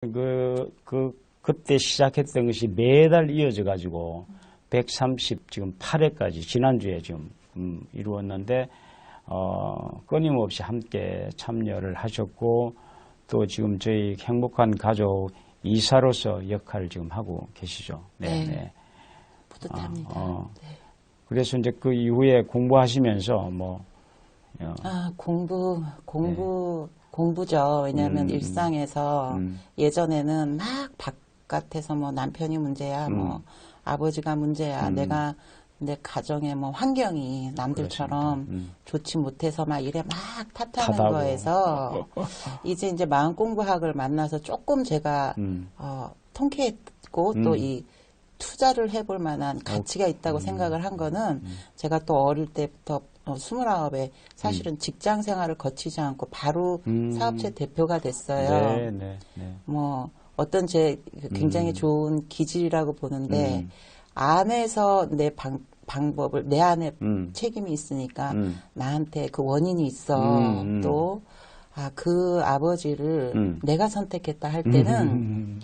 그, 그, 그때 시작했던 것이 매달 이어져 가지고 130 지금 8회까지 지난주에 지금 음, 이루었는데 어, 끊임없이 함께 참여를 하셨고 또 지금 저희 행복한 가족 이사로서 역할을 지금 하고 계시죠. 네. 뿌듯합니다. 어. 네. 그래서 이제 그 이후에 공부하시면서 뭐 어, 아, 공부, 공부, 공부죠. 왜냐하면 네. 음, 일상에서 음. 예전에는 막 바깥에서 뭐 남편이 문제야, 뭐 음. 아버지가 문제야, 음. 내가 내 가정의 뭐 환경이 남들처럼. 음. 좋지 못해서 막 이래 막 탓하는 탓하고. 거에서 이제 이제 마음 공부학을 만나서 조금 제가 음. 어, 통쾌했고 음. 또이 투자를 해볼 만한 가치가 있다고 생각을 한 거는 제가 또 어릴 때부터 어, 29에 사실은 직장 생활을 거치지 않고 바로 음. 사업체 대표가 됐어요. 네, 네, 네. 뭐 어떤 제 굉장히 좋은 기질이라고 보는데 음. 안에서 내 방, 방법을 내 안에 음. 책임이 있으니까 음. 나한테 그 원인이 있어. 음, 음. 또, 아, 그 아버지를 음. 내가 선택했다 할 때는, 음.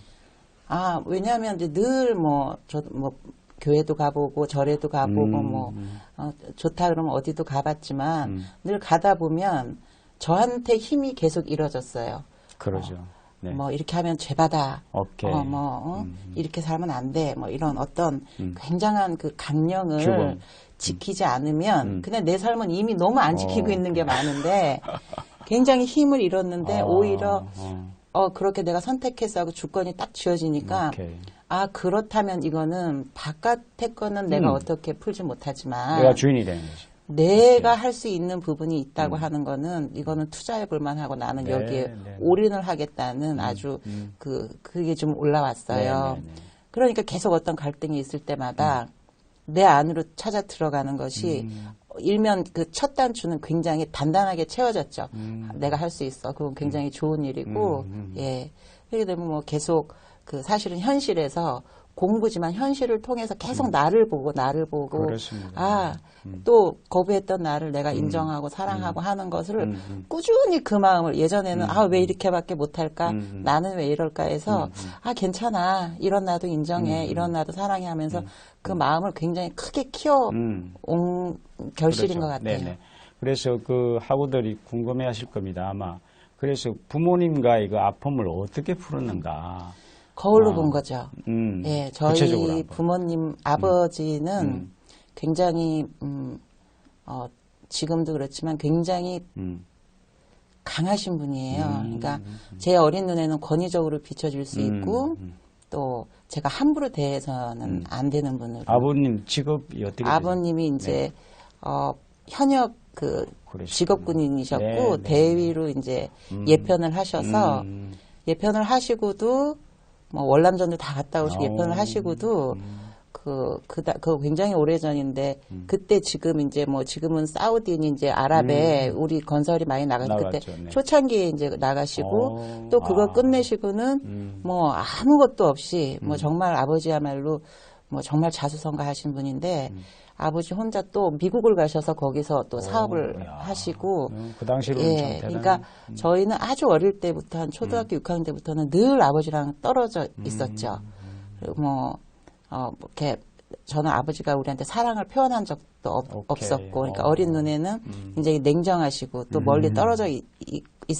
아, 왜냐하면 이제 늘 뭐, 저, 뭐, 교회도 가보고, 절에도 가보고, 음, 뭐, 음. 어, 좋다 그러면 어디도 가봤지만, 음. 늘 가다 보면 저한테 힘이 계속 잃어졌어요. 그러죠. 네. 뭐, 이렇게 하면 죄받아. 오케이. 어, 뭐, 어? 음. 이렇게 살면 안 돼. 뭐, 이런 어떤 음. 굉장한 그 강령을 규범. 지키지 않으면, 음. 그냥 내 삶은 이미 너무 안 지키고 어, 있는 게 많은데, 굉장히 힘을 잃었는데, 어, 오히려, 어, 어, 그렇게 내가 선택해서 하고 주권이 딱 쥐어지니까, 오케이. 아, 그렇다면 이거는 바깥의 거는 내가 음. 어떻게 풀지 못하지만, 내가 주인이 되는 거지. 내가 할 수 있는 부분이 있다고 음. 하는 거는 이거는 투자해 볼 만하고 나는 네, 여기에 네. 올인을 하겠다는 아주 음. 그 그게 좀 올라왔어요. 네, 네, 네. 그러니까 계속 어떤 갈등이 있을 때마다 내 안으로 찾아 들어가는 것이 음. 일면 그 첫 단추는 굉장히 단단하게 채워졌죠. 음. 내가 할 수 있어. 그건 굉장히 좋은 일이고, 음, 음. 예. 그렇게 되면 뭐 계속 그 사실은 현실에서 공부지만 현실을 통해서 계속 나를 보고 나를 보고 음. 그렇습니다. 아, 음. 또 거부했던 나를 내가 인정하고 사랑하고 하는 것을 음, 음. 꾸준히 그 마음을 예전에는 아, 왜 이렇게밖에 못할까? 음, 음. 나는 왜 이럴까 해서 아, 괜찮아. 이런 나도 인정해. 이런 나도 사랑해 하면서 그 마음을 굉장히 크게 키워 음. 온 결실인 그렇죠. 것 같아요. 네네. 그래서 그 학우들이 궁금해 하실 겁니다. 아마. 그래서 부모님과의 그 아픔을 어떻게 풀었는가. 거울로 아. 본 거죠. 음. 예, 저희. 부모님 아버지는 음. 굉장히 음, 어, 지금도 그렇지만 굉장히 음. 강하신 분이에요. 음, 그러니까 제 어린 눈에는 권위적으로 비춰질 수 음, 있고 음. 또 제가 함부로 대해서는 안 되는 분으로 아버님 직업이 어떻게? 아버님이 이제 어, 현역 그 그러시구나. 직업 군인이셨고 네, 네, 대위로 이제 예편을 하셔서 음. 예편을 하시고도 뭐 월남전도 다 갔다 오시고 어. 예편을 하시고도 음. 그, 그다, 그 굉장히 오래 전인데, 그때 지금 이제 뭐 지금은 사우디니 이제 아랍에 우리 건설이 많이 나갔 그때 음. 나갔죠, 네. 초창기에 이제 나가시고 어, 또 그거 아. 끝내시고는 음. 뭐 아무것도 없이 뭐 정말 아버지야말로 뭐 정말 자수성가 하신 분인데 아버지 혼자 또 미국을 가셔서 거기서 또 사업을 야. 하시고 음, 그 당시로는 참 예. 그러니까 저희는 아주 어릴 때부터 한 초등학교 6학년 때부터는 늘 아버지랑 떨어져 있었죠. 그리고 뭐, 어, 뭐 이렇게 저는 아버지가 우리한테 사랑을 표현한 적도 없, 오케이. 없었고, 그러니까 어. 어린 눈에는 굉장히 냉정하시고 또 멀리 떨어져 있,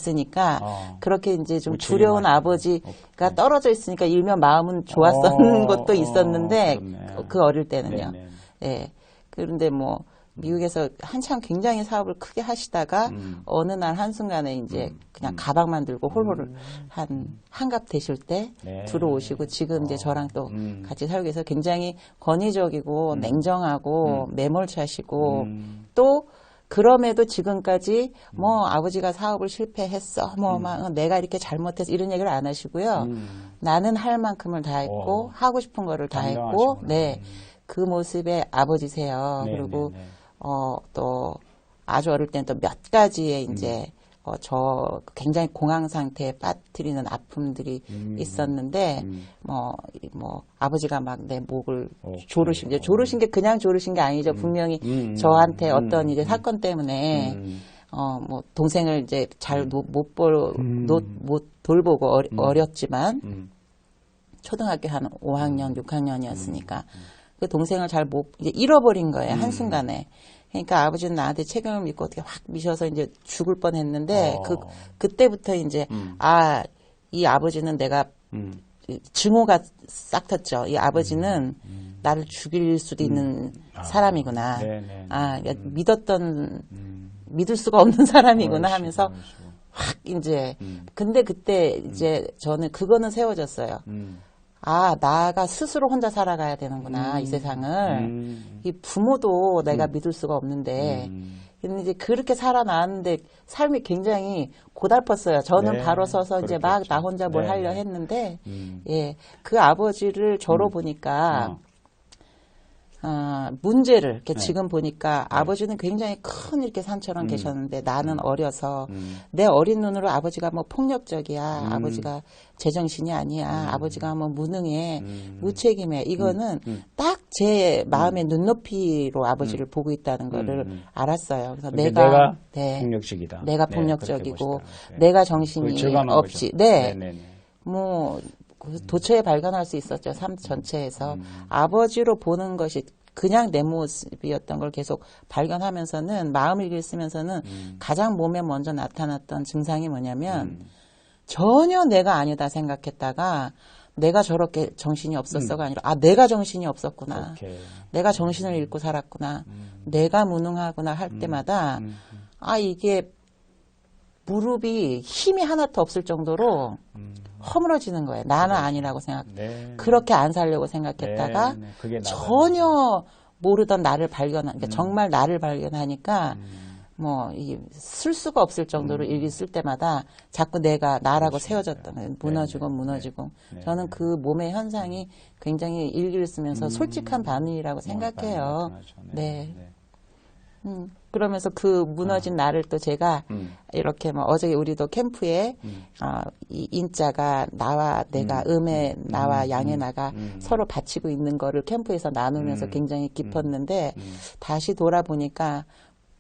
으니까 어. 그렇게 이제 좀 두려운 맞- 아버지가 떨어져 있으니까 일면 마음은 좋았었는 어, 것도 어, 있었는데. 그, 그 어릴 때는요. 네네. 예. 그런데 뭐 미국에서 한참 굉장히 사업을 크게 하시다가 음. 어느 날 한순간에 이제 그냥 가방만 들고 홀홀 한 한갑 되실 때 네. 들어오시고 지금 이제 저랑 또 음. 같이 살고 계서 굉장히 권위적이고 냉정하고 매몰차시고 음. 또 그럼에도 지금까지 뭐 아버지가 사업을 실패했어 뭐 막 내가 이렇게 잘못해서 이런 얘기를 안 하시고요 음. 나는 할 만큼을 다 했고 어. 하고 싶은 거를 다 했고. 네 그 모습의 아버지세요 네, 그리고 네, 네. 어 또 아주 어릴 때는 또몇 가지의 이제 음. 어, 저 굉장히 공황 상태에 빠뜨리는 아픔들이 음. 있었는데 뭐뭐 아버지가 막 내 목을 오케이. 조르신 이제 조르신 게 그냥 조르신 게 아니죠 분명히 음. 저한테 음. 어떤 이제 사건 때문에 음. 어, 뭐, 동생을 이제 잘 못 볼, 음. 못, 못 돌보고 어리- 어렸지만, 음. 초등학교 한 5학년, 6학년이었으니까, 그 동생을 잘 못, 이제 잃어버린 거예요, 음. 한 순간에. 그러니까 아버지는 나한테 책임을 믿고 어떻게 확 미셔서 이제 죽을 뻔 했는데, 어. 그, 그때부터 이제, 음. 아, 이 아버지는 내가 음. 증오가 싹 텄죠. 이 아버지는 나를 죽일 수도 있는 사람이구나. 음. 네, 네. 아, 그러니까 믿었던 음. 믿을 수가 없는 사람이구나 하면서. 확 이제 음. 근데 그때 이제 저는 그거는 세워졌어요. 음. 아, 나가 스스로 혼자 살아가야 되는구나, 이 세상을. 음. 이 부모도 내가 믿을 수가 없는데. 음. 근데 이제 그렇게 살아나왔는데 삶이 굉장히 고달팠어요. 저는 네, 바로 서서 이제 막 그렇겠죠. 나 혼자 뭘 네, 하려 네. 했는데, 음. 예, 그 아버지를 저로 보니까, 어. 아, 문제를 이렇게 네. 지금 보니까 아버지는 굉장히 큰 이렇게 산처럼 계셨는데 나는 어려서 음. 내 어린 눈으로 아버지가 뭐 폭력적이야, 음. 아버지가 제정신이 아니야, 아버지가 뭐 무능해, 음. 무책임해. 이거는 음. 딱제 마음의 눈높이로 아버지를 보고 있다는 거를 음. 알았어요. 그래서 그러니까 내가, 내가 네, 폭력적이다. 내가 네, 폭력적이고. 네. 내가 정신이 없이, 거죠. 네, 네네네. 뭐, 그 도처에 발견할 수 있었죠. 삶 전체에서. 음. 아버지로 보는 것이 그냥 내 모습이었던 걸 계속 발견하면서는, 마음을 읽으면서는 음. 가장 몸에 먼저 나타났던 증상이 뭐냐면, 전혀 내가 아니다 생각했다가, 내가 저렇게 정신이 없었어가 아니라, 아, 내가 정신이 없었구나. 오케이. 내가 정신을 잃고 살았구나. 음. 내가 무능하구나 할 때마다, 음. 아, 이게 무릎이 힘이 하나도 없을 정도로 음. 허물어지는 거예요. 나는 아니라고 생각. 네. 그렇게 안 살려고 생각했다가 네, 네. 전혀 모르던 나를 발견한, 음. 그러니까 정말 나를 발견하니까 뭐, 이, 쓸 수가 없을 정도로 음. 일기 쓸 때마다 자꾸 내가 나라고. 세워졌던 거예요. 무너지고 네, 네, 무너지고. 네. 저는 그 몸의 현상이 굉장히 일기를 쓰면서 솔직한 반응이라고 생각해요. 음. 네. 음, 그러면서 그 무너진 나를 또 제가 음. 이렇게 뭐 어저께 우리도 캠프에 음. 어, 이 인자가 나와 내가 음 에 나와 양에 나가 음. 서로 바치고 있는 거를 캠프에서 나누면서 음. 굉장히 깊었는데 음. 다시 돌아보니까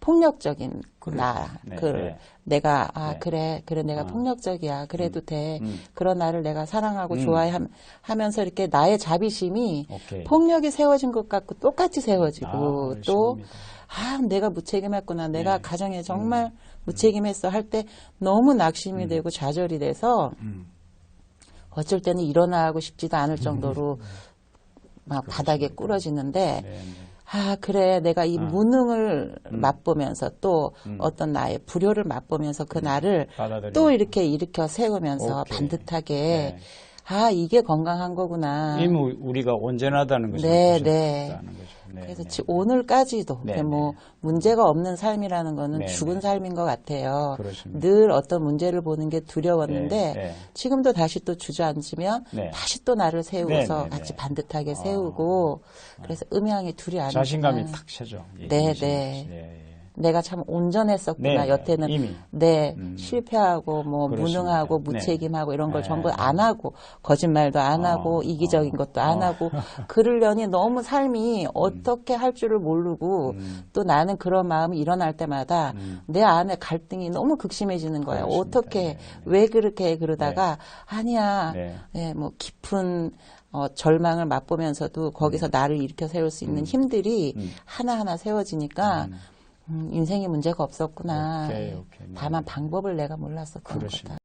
폭력적인 나, 네, 그 네. 내가 아 네. 그래 그래 내가 아. 폭력적이야 그래도 돼 음. 그런 나를 내가 사랑하고 음. 좋아해 함- 하면서 이렇게 나의 자비심이 오케이. 폭력이 세워진 것 같고 똑같이 세워지고 아, 또. 아, 내가 무책임했구나. 내가 네. 가정에 정말 무책임했어 할 때 너무 낙심이 되고 좌절이 돼서 음. 어쩔 때는 일어나고 싶지도 않을 정도로 막 바닥에 네, 꿇어지는데 네. 아, 그래. 내가 이 아. 무능을 맛보면서 또 음. 어떤 나의 불효를 맛보면서 그 나를 받아들이고. 또 이렇게 일으켜 세우면서 오케이. 반듯하게 네. 아, 이게 건강한 거구나. 이미 우리가 온전하다는 것을 네, 네. 거죠. 네, 그래서 네. 지- 오늘까지도 네, 뭐 문제가 없는 삶이라는 거는 네, 죽은 네. 삶인 것 같아요. 그렇습니다. 늘 어떤 문제를 보는 게 두려웠는데 네, 네. 지금도 다시 또 주저앉으면 네. 다시 또 나를 세우고서 네, 네, 같이 네. 반듯하게 세우고 그래서 음향이 둘이 아니구나. 자신감이 탁 쳐져. 이- 네, 네. 예, 예. 내가 참 온전했었구나. 네, 여태는 이미. 네 음. 실패하고 뭐 그렇습니다. 무능하고 네. 무책임하고 이런 걸 네. 전부 안 하고 거짓말도 안 어, 하고 이기적인 어, 것도 안 어. 하고 그러려니 너무 삶이 어떻게 할 줄을 모르고 음. 또 나는 그런 마음이 일어날 때마다 음. 내 안에 갈등이 너무 극심해지는 거예요. 그렇습니다. 어떻게 네, 네. 왜 그렇게 그러다가 아니야. 네. 네, 뭐 깊은 어, 절망을 맛보면서도 거기서 나를 일으켜 세울 수 있는 힘들이 음. 하나하나 세워지니까 음, 인생에 문제가 없었구나. 오케이, 오케이. 네. 다만 방법을 내가 몰랐었던. 거다.